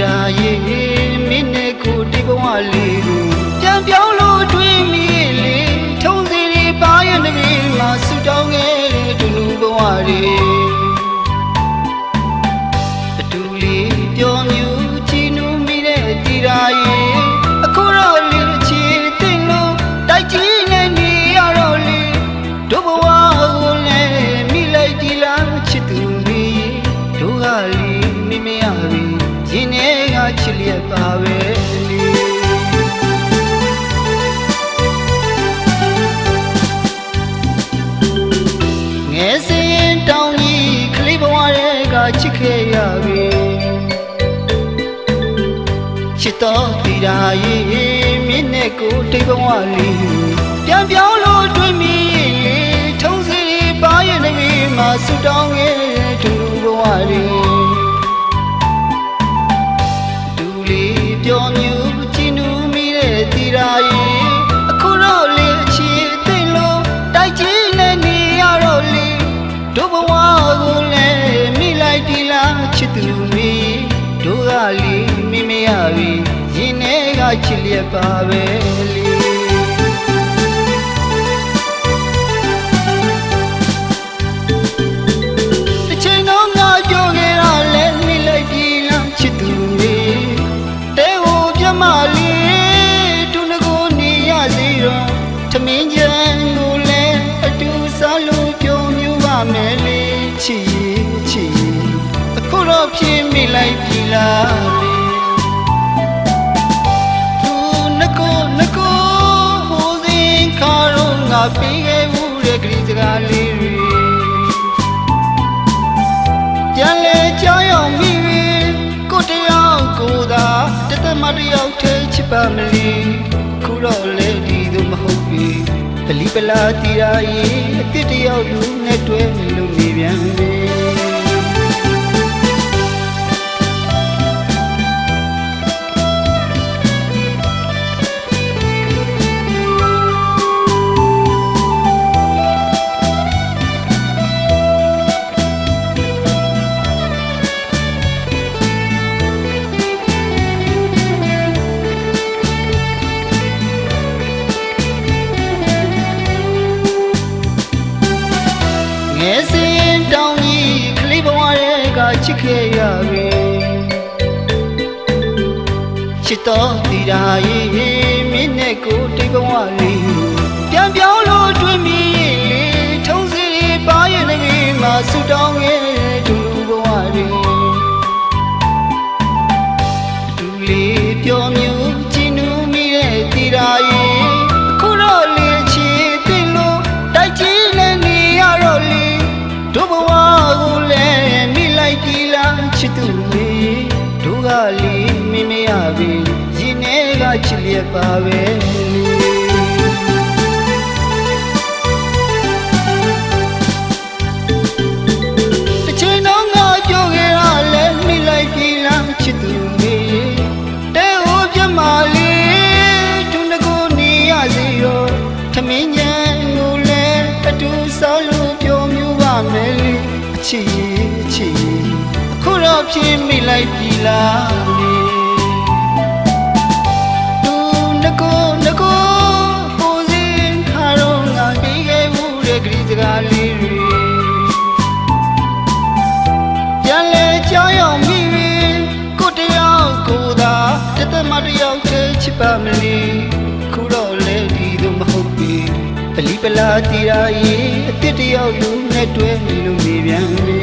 ရာရဲ့မင်းနဲ့ကိုဒီဘဝလေး ချစ်လျက်ပါပဲလေငယ်စဉ်တောင်းကြီးကလေးဘဝတွေကချစ်ခဲ့ရပြီချစ်တော်ဒီရာရဲ့မြင့်နဲ့ကိုတိတ်ဘဝလေးပြန်ပြောင်းလို့တွေ့မိလေထုံးစီပါရဲ့နေမှာဆူတော ချစ်လျက်ပါပဲလေတစ်ချိန်တော့ငါပြောခဲ့တာလဲမိလိုက်ဒီလားချစ်သူမီတဲဟိုပြမလေးသူငကိုနေရစီတော့သမင်းချမ်းကိုလည်းအတူစားလို့ပြောမြူပါမယ်လေချီချီအခုတော့ဖြစ်မိလိုက် လေးတွေပြန်လေကြောင်းရောက်မိပြီကိုတယောက်ကိုသာတသက်မတယောက်ထဲချစ်ပါမလီခုတော့လေဒီသူမဟုတ်ပြီပလီပလာတီရာကြီးအစ်တယောက်လူနဲ့တွဲလို့နေပြန်ပြီ ငယ်စဉ်တောင်းကြီးကလေးဘဝတွေကချစ်ခဲ့ရပြီချစ်တော်ဒီရာရဲ့မင်းနဲ့ကိုတိတ်ဘဝ ကချစ်လျက်ပါပဲတစ်ချိန်တော့ငါပြောခဲ့ရလဲမိလိုက်ကြည်လားချစ်သူမေတဲဟိုပြမလေးဒုနကိုနေရစီရောသမင်းညံကိုလည်းအတူစားလို့ပြောမျိုးပါမယ်လေအချစ်ရဲ့အချစ်ရဲ့အခုတော့ဖြစ်မိလိုက်ပြီလား ကားလေးတွေပြန်လဲကြောင်းရောက်မိပြီကိုတယောက်ကိုသာတသက်မတယောက်တည်းချစ်ပါမလီခုတော့လေဒီလိုမဟုတ်ပြီပလီပလာတီရာရဲ့အစ်တယောက်လူနဲ့တွဲနေလို့နေပြန်ပြီ